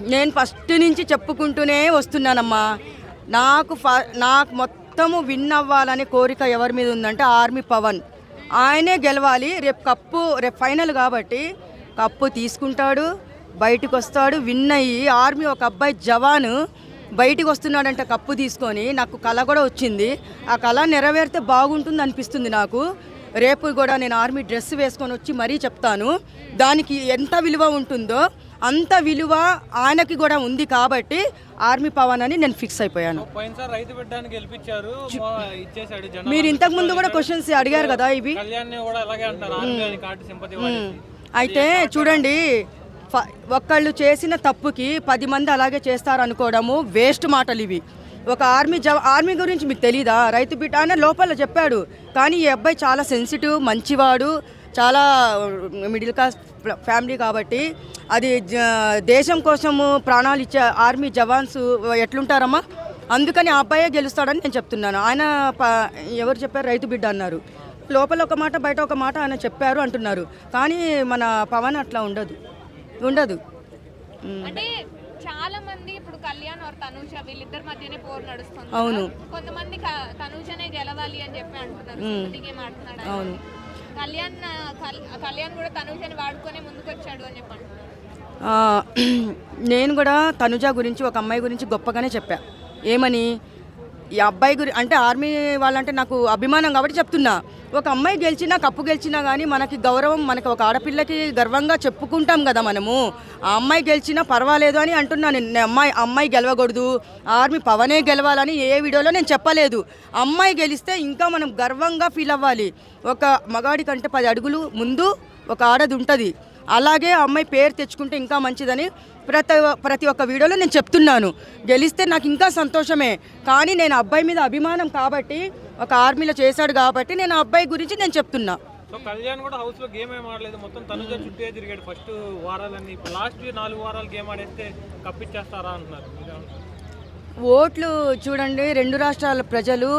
నేను ఫస్ట్ నుంచి చెప్పుకుంటూనే వస్తున్నానమ్మా. నాకు ఫ నాకు మొత్తము విన్ అవ్వాలనే కోరిక ఎవరి మీద ఉందంటే ఆర్మీ పవన్. ఆయనే గెలవాలి. రేపు కప్పు రేపు ఫైనల్ కాబట్టి కప్పు తీసుకుంటాడు బయటకు వస్తాడు విన్ అయ్యి ఆర్మీ ఒక అబ్బాయి జవాను బయటికి వస్తున్నాడంటే కప్పు తీసుకొని. నాకు కళ కూడా వచ్చింది. ఆ కళ నెరవేరితే బాగుంటుంది అనిపిస్తుంది నాకు. రేపు కూడా నేను ఆర్మీ డ్రెస్ వేసుకొని వచ్చి మరీ చెప్తాను. దానికి ఎంత విలువ ఉంటుందో అంత విలువ ఆయనకి కూడా ఉంది కాబట్టి ఆర్మీ పవన్ అని నేను ఫిక్స్ అయిపోయాను. మీరు ఇంతకు ముందు కూడా క్వశ్చన్స్ అడిగారు కదా ఇవి? అయితే చూడండి ఒక్కళ్ళు చేసిన తప్పుకి పది మంది అలాగే చేస్తారు అనుకోవడము వేస్ట్ మాటలు ఇవి. ఒక ఆర్మీ జవ ఆర్మీ గురించి మీకు తెలీదా? రైతు బిడ్డ ఆయన లోపల చెప్పాడు కానీ ఈ అబ్బాయి చాలా సెన్సిటివ్ మంచివాడు చాలా మిడిల్ క్లాస్ ఫ్యామిలీ కాబట్టి అది దేశం కోసము ప్రాణాలు ఇచ్చే ఆర్మీ జవాన్స్ ఎట్లుంటారమ్మా? అందుకని ఆ అబ్బాయే గెలుస్తాడని నేను చెప్తున్నాను. ఆయన ఎవరు చెప్పారు? రైతు బిడ్డ అన్నారు. లోపల ఒక మాట బయట ఒక మాట ఆయన చెప్పారు అంటున్నారు. కానీ మన పవన్ అట్లా ఉండదు. ఉండదు. అంటే చాలా మంది ఇప్పుడు కళ్యాణ్ और తనుజ వీళ్ళిద్దరి మధ్యనే పోరు నడుస్తుంది అవును. కొంతమంది తనుజనే గెలవాలి అని చెప్పి అంటున్నారు. అవును. కళ్యాణ్ కళ్యాణ్ కూడా తనుజని వాడుకొని ముందుకు వచ్చాడు అని చెప్పండి. నేను కూడా తనుజ గురించి ఒక అమ్మాయి గురించి గొప్పగానే చెప్పా. ఏమని? ఈ అబ్బాయి గురి అంటే ఆర్మీ వాళ్ళంటే నాకు అభిమానం కాబట్టి చెప్తున్నా. ఒక అమ్మాయి గెలిచినా కప్పు గెలిచినా కానీ మనకి గౌరవం మనకి ఒక ఆడపిల్లకి గర్వంగా చెప్పుకుంటాం కదా మనము. ఆ అమ్మాయి గెలిచినా పర్వాలేదు అని అంటున్నాను నేను. అమ్మాయి అమ్మాయి గెలవకూడదు. ఆర్మీ పవనే గెలవాలని ఏ వీడియోలో నేను చెప్పలేదు. అమ్మాయి గెలిస్తే ఇంకా మనం గర్వంగా ఫీల్ అవ్వాలి. ఒక మగాడి కంటే పది అడుగులు ముందు ఒక ఆడది ఉంటుంది. అలాగే ఆ అమ్మాయి పేరు తెచ్చుకుంటే ఇంకా మంచిదని ప్రతి ప్రతి ఒక్క వీడియోలో నేను చెప్తున్నాను. గెలిస్తే నాకు ఇంకా సంతోషమే. కానీ నేను అబ్బాయి మీద అభిమానం కాబట్టి ఒక ఆర్మీలో చేశాడు కాబట్టి నేను ఆ అబ్బాయి గురించి నేను చెప్తున్నా. సో కళ్యాణ్ కూడా హౌస్లో గేమ్ ఏం ఆడలేదు. మొత్తం తనుజ చుట్టూ తిరిగాడు ఫస్ట్ వారాలన్నీ. లాస్ట్ నాలుగు వారాలు గేమ్ ఆడేస్తే కప్పిచ్చేస్తారా అంటున్నారు? ఓట్లు చూడండి రెండు రాష్ట్రాల ప్రజలు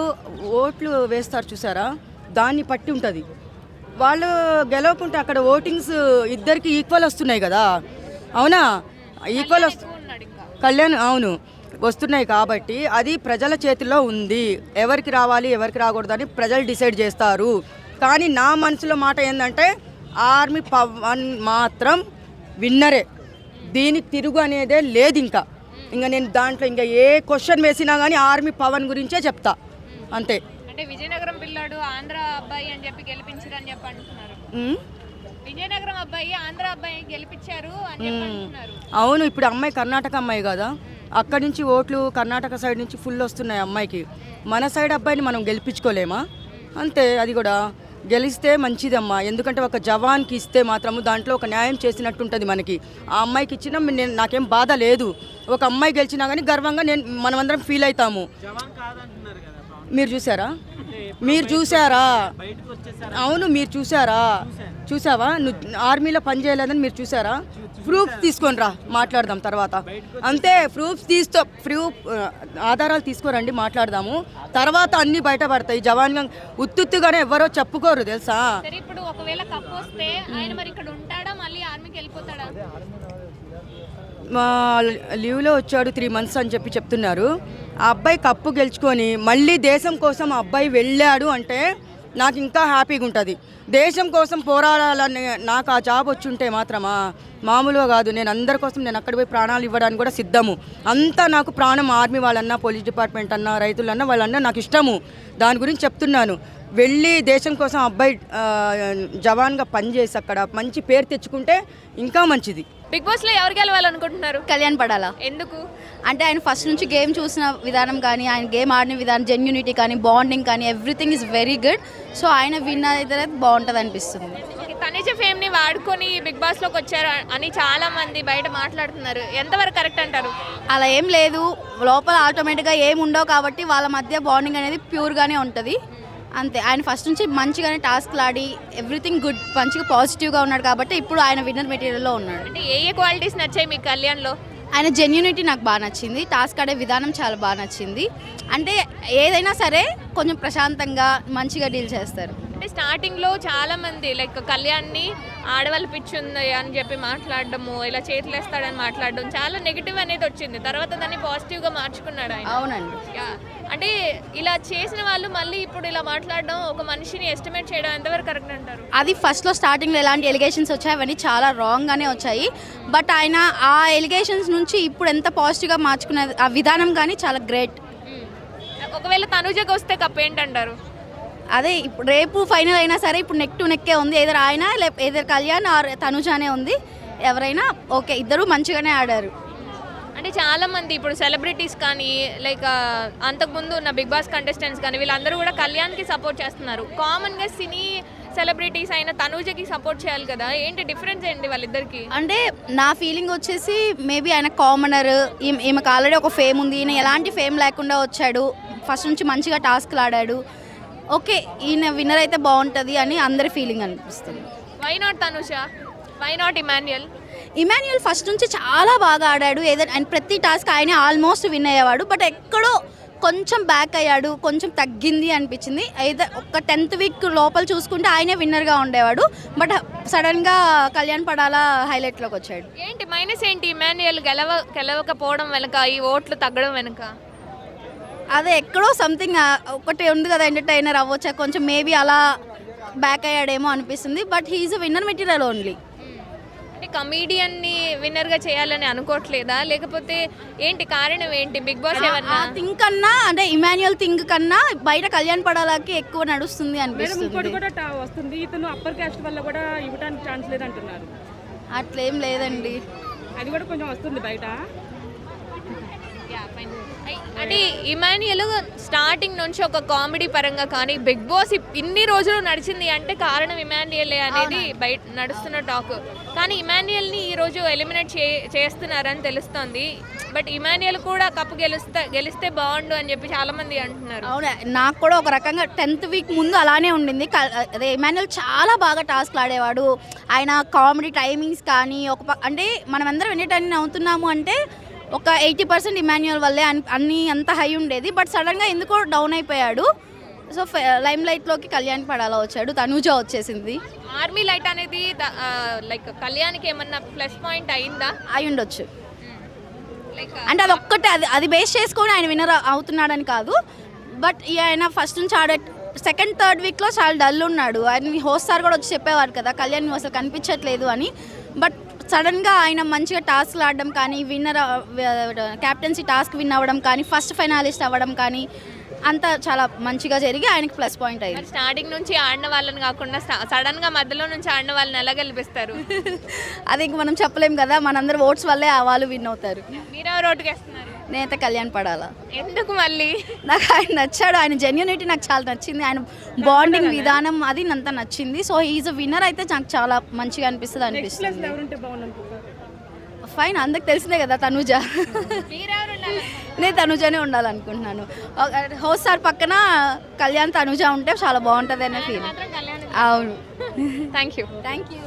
ఓట్లు వేస్తారు చూసారా? దాన్ని పట్టి ఉంటుంది. వాళ్ళు గెలవకుంటే అక్కడ ఓటింగ్స్ ఇద్దరికి ఈక్వల్ వస్తున్నాయి కదా. అవునా? ఈక్వల్ కళ్యాణ్ అవును. వస్తున్నాయి కాబట్టి అది ప్రజల చేతిలో ఉంది. ఎవరికి రావాలి ఎవరికి రాకూడదని ప్రజలు డిసైడ్ చేస్తారు. కానీ నా మనసులో మాట ఏంటంటే ఆర్మీ పవన్ మాత్రం విన్నరే. దీనికి తిరుగు అనేదే లేదు ఇంకా. ఇంకా నేను దాంట్లో ఇంకా ఏ క్వశ్చన్ వేసినా కానీ ఆర్మీ పవన్ గురించే చెప్తా. అంతే. అంటే విజయనగరం పిల్లాడు ఆంధ్ర అబ్బాయి అని చెప్పి గెలిపించారు అని చెప్పి అంటున్నారు. విజయనగరం అబ్బాయి ఆంధ్ర అబ్బాయి గెలిపించారు అని చెప్పి అంటున్నారు అవును ఇప్పుడు అమ్మాయి కర్ణాటక అమ్మాయి కదా. అక్కడి నుంచి ఓట్లు కర్ణాటక సైడ్ నుంచి ఫుల్ వస్తున్నాయి అమ్మాయికి. మన సైడ్ అబ్బాయిని మనం గెలిపించుకోలేమా? అంతే అది కూడా. గెలిస్తే మంచిదమ్మా. ఎందుకంటే ఒక జవాన్కి ఇస్తే మాత్రము దాంట్లో ఒక న్యాయం చేసినట్టు ఉంటుంది మనకి. ఆ అమ్మాయికి ఇచ్చిన నేను నాకేం బాధ లేదు. ఒక అమ్మాయి గెలిచినా కానీ గర్వంగా నేను మనమందరం ఫీల్ అవుతాము. మీరు చూసారా? మీరు చూసారా బయటకు వచ్చేసారు? అవును మీరు చూసారా చూసావా నువ్వు ఆర్మీలో పని చేయలేదని మీరు చూసారా ప్రూఫ్ తీసుకొని రా మాట్లాడదాం తర్వాత. అంతే ప్రూఫ్స్ తీస్తూ ప్రూఫ్ ఆధారాలు తీసుకోరండి మాట్లాడదాము. తర్వాత అన్నీ బయటపడతాయి. జవాన్గా ఉత్తుత్తుగానే ఎవరో చెప్పుకోరు తెలుసా? ఇప్పుడు ఒకవేళ కప్పు వస్తే ఆయన మరి ఇక్కడ ఉంటాడా? మళ్ళీ ఆర్మీకి వెళ్ళిపోతాడా? లీవ్లో వచ్చాడు త్రీ మంత్స్ అని చెప్పి చెప్తున్నారు. ఆ అబ్బాయి కప్పు గెలుచుకొని మళ్ళీ దేశం కోసం ఆ అబ్బాయి వెళ్ళాడు అంటే నాకు ఇంకా హ్యాపీగా ఉంటుంది. దేశం కోసం పోరాడాలని నాకు ఆ జాబ్ వచ్చి ఉంటే మాత్రమా? మామూలుగా కాదు. నేను అందరి కోసం నేను అక్కడ పోయి ప్రాణాలు ఇవ్వడానికి కూడా సిద్ధము. అంతా నాకు ప్రాణం ఆర్మీ వాళ్ళన్నా పోలీస్ డిపార్ట్మెంట్ అన్నా రైతులన్నా వాళ్ళన్నా నాకు ఇష్టము. దాని గురించి చెప్తున్నాను. వెళ్ళి దేశం కోసం ఆ అబ్బాయి జవాన్గా పనిచేసి అక్కడ మంచి పేరు తెచ్చుకుంటే ఇంకా మంచిది. బిగ్ బాస్లో ఎవరు గెలవాలనుకుంటున్నారు? కళ్యాణ్ పడాలా. ఎందుకు? అంటే ఆయన ఫస్ట్ నుంచి గేమ్ చూసిన విధానం కానీ ఆయన గేమ్ ఆడిన విధానం జెన్యూనిటీ కానీ బాండింగ్ కానీ everything is very good so ఆయన విన్ అయితే బాగుంటుంది అనిపిస్తుంది. తనిజ ఫేమ్ని వాడుకొని బిగ్ బాస్లోకి వచ్చారు అని చాలా మంది బయట మాట్లాడుతున్నారు. ఎంతవరకు కరెక్ట్ అంటారు? అలా ఏం లేదు. లోపల ఆటోమేటిక్గా ఏం ఉండవు కాబట్టి వాళ్ళ మధ్య బాండింగ్ అనేది ప్యూర్గానే ఉంటుంది. అంతే. ఆయన ఫస్ట్ నుంచి మంచిగానే టాస్క్లు ఆడి ఎవ్రీథింగ్ గుడ్ మంచిగా పాజిటివ్గా ఉన్నాడు కాబట్టి ఇప్పుడు ఆయన విన్నర్ మెటీరియల్లో ఉన్నాడు. అంటే ఏ ఏ క్వాలిటీస్ నచ్చాయి మీకు కళ్యాణ్లో ఆయన జెన్యూనిటీ నాకు బాగా నచ్చింది టాస్క్ ఆడే విధానం చాలా బాగా నచ్చింది. అంటే ఏదైనా సరే కొంచెం ప్రశాంతంగా మంచిగా డీల్ చేస్తారు. అంటే స్టార్టింగ్లో చాలా మంది లైక్ కళ్యాణ్ని ఆడవాళ్ళ పిచ్చి ఉంది అని చెప్పి మాట్లాడడము ఇలా చేతులు వేస్తాడని మాట్లాడడం చాలా నెగిటివ్ అనేది వచ్చింది. తర్వాత దాన్ని పాజిటివ్గా మార్చుకున్నాడు ఆయన. అవునండి. అంటే ఇలా చేసిన వాళ్ళు మళ్ళీ ఇప్పుడు ఇలా మాట్లాడడం ఒక మనిషిని ఎస్టిమేట్ చేయడం ఎంతవరకు కరెక్ట్ అంటారు? అది ఫస్ట్లో స్టార్టింగ్లో ఎలాంటి ఎలిగేషన్స్ వచ్చాయి అవన్నీ చాలా రాంగ్గానే వచ్చాయి. బట్ ఆయన ఆ ఎలిగేషన్స్ నుంచి ఇప్పుడు ఎంత పాజిటివ్గా మార్చుకునే ఆ విధానం కానీ చాలా గ్రేట్. ఒకవేళ తనుజకి వస్తే కప్ ఏంటంటారు అదే ఇప్పుడు రేపు ఫైనల్ అయినా సరే ఇప్పుడు నెక్ టు నెక్కే ఉంది. ఏదర్ ఆయన లేకపోతే కళ్యాణ్ ఆర్ తనుజానే ఉంది. ఎవరైనా ఓకే ఇద్దరు మంచిగానే ఆడారు. అంటే చాలా మంది ఇప్పుడు సెలబ్రిటీస్ కానీ లైక్ అంతకుముందు ఉన్న బిగ్ బాస్ కంటెస్టెంట్స్ కానీ వీళ్ళందరూ కూడా కళ్యాణ్కి సపోర్ట్ చేస్తున్నారు. కామన్గా సినీ సెలబ్రిటీస్ అయిన తనూజకి సపోర్ట్ చేయాలి కదా. ఏంటి డిఫరెన్స్ ఏంటి వాళ్ళిద్దరికి? అంటే నా ఫీలింగ్ వచ్చేసి మేబీ ఆయన కామనర్ ఈమెకు ఆల్రెడీ ఒక ఫేమ్ ఉంది. ఈయన ఎలాంటి ఫేమ్ లేకుండా వచ్చాడు. ఫస్ట్ నుంచి మంచిగా టాస్క్లు ఆడాడు. ఓకే ఈయన విన్నర్ అయితే బాగుంటుంది అని అందరి ఫీలింగ్ అనిపిస్తుంది. Why not Tanusha why not Emmanuel Emmanuel first నుంచి చాలా బాగా ఆడాడు. ఏదైనా ఆయన ప్రతి టాస్క్ ఆయనే ఆల్మోస్ట్ విన్ అయ్యేవాడు. బట్ ఎక్కడో కొంచెం బ్యాక్ అయ్యాడు కొంచెం తగ్గింది అనిపించింది. అయితే ఒక టెన్త్ వీక్ లోపల చూసుకుంటే ఆయనే విన్నర్గా ఉండేవాడు. బట్ సడన్గా కళ్యాణ్ పడాలా హైలైట్లోకి వచ్చాడు. ఏంటి? మైనస్ ఏంటి? ఇమాన్యుయల్ గెలవ గెలవకపోవడం వెనక ఈ ఓట్లు తగ్గడం వెనక? అదే ఎక్కడో సంథింగ్ ఒకటి ఉంది కదా ఎంటర్టైనర్ అవ్వచ్చా కొంచెం మేబీ అలా బ్యాక్ అయ్యాడేమో అనిపిస్తుంది but he's winner material only అంటే కమీడియన్ని విన్నర్గా చేయాలని అనుకోవట్లేదా? లేకపోతే ఏంటి కారణం ఏంటి? బిగ్ బాస్ ఏమన్నా థింక్ కన్నా అంటే ఇమాన్యుయల్ థింక్ కన్నా బయట కళ్యాణ్ పడాలకి ఎక్కువ నడుస్తుంది అనిపిస్తుంది. ఇంకోటి కూడా వస్తుంది. ఇతను అప్పర్ క్యాస్ట్ వల్ల కూడా ఇవ్వడానికి ఛాన్స్ లేదంటున్నారు. అట్లేం లేదండి. అది కూడా కొంచెం వస్తుంది బయట. అంటే ఇమాన్యుయల్ స్టార్టింగ్ నుంచి ఒక కామెడీ పరంగా కానీ బిగ్ బాస్ ఇన్ని రోజులు నడిచింది అంటే కారణం ఇమాన్యుయలే అనేది బయట నడుస్తున్న టాక్ కానీ ఇమాన్యుయల్ని ఈ రోజు ఎలిమినేట్ చే చేస్తున్నారని తెలుస్తోంది. బట్ ఇమాన్యుయల్ కూడా కప్పు గెలుస్తే గెలిస్తే బాగుండు అని చెప్పి చాలా మంది అంటున్నారు. అవును? నాకు కూడా ఒక రకంగా టెన్త్ వీక్ ముందు అలానే ఉండింది. అదే ఇమాన్యుల్ చాలా బాగా టాస్క్లు ఆడేవాడు. ఆయన కామెడీ టైమింగ్స్ కానీ ఒక అంటే మనమందరం ఎంటర్టైన్ అవుతున్నాము అంటే ఒక ఎయిటీ పర్సెంట్ ఇమాన్యుయల్ వల్లే అన్- అన్ని అంత హై ఉండేది. బట్ సడన్గా ఎందుకో డౌన్ అయిపోయాడు. సో లైమ్ లైట్లోకి కళ్యాణ్ పడాలా వచ్చాడు. తనూజ వచ్చేసింది. ఆర్మీ లైట్ అనేది లైక్ కళ్యాణ్కి ఏమన్నా ప్లస్ పాయింట్ అయిందా? అయి ఉండొచ్చు. అంటే అది ఒక్కటే అది అది బేస్ చేసుకొని ఆయన విన్నర్ అవుతున్నాడని కాదు. బట్ ఈ ఆయన ఫస్ట్ నుంచి ఆడే సెకండ్ థర్డ్ వీక్లో చాలా డల్ ఉన్నాడు. ఆయన హోస్ట్ సార్ కూడా వచ్చి చెప్పేవారు కదా కళ్యాణ్ అసలు కనిపించట్లేదు అని. బట్ సడన్గా ఆయన మంచిగా టాస్క్లు ఆడడం కానీ విన్నర్ క్యాప్టెన్సీ టాస్క్ విన్ అవ్వడం కానీ ఫస్ట్ ఫైనాలిస్ట్ అవ్వడం కానీ అంతా చాలా మంచిగా జరిగి ఆయనకి ప్లస్ పాయింట్ అయింది. స్టార్టింగ్ నుంచి ఆడిన వాళ్ళని కాకుండా సడన్గా మధ్యలో నుంచి ఆడిన వాళ్ళని ఎలా గెలిపిస్తారు? అది ఇంక మనం చెప్పలేం కదా మనందరి ఓట్స్ వల్లే ఆ వాళ్ళు విన్ అవుతారు. మీరెవరు ఓటుకేస్తున్నారు నేనైతే కళ్యాణ్ పడాలా. ఎందుకు మళ్ళీ? నాకు ఆయన నచ్చాడు ఆయన జెన్యునిటీ నాకు చాలా నచ్చింది ఆయన బాండింగ్ విధానం అది అంత నచ్చింది. సో ఈజ్ అ విన్నర్ అయితే నాకు చాలా మంచిగా అనిపిస్తుంది అనిపిస్తుంది. ఫైన్ అందరికి తెలిసిందే కదా తనుజ. నేను తనుజనే ఉండాలనుకుంటున్నాను. హౌస్ సార్ పక్కన కళ్యాణ్ తనుజ ఉంటే చాలా బాగుంటుంది అనే ఫీల్ అవును. Thank you thank you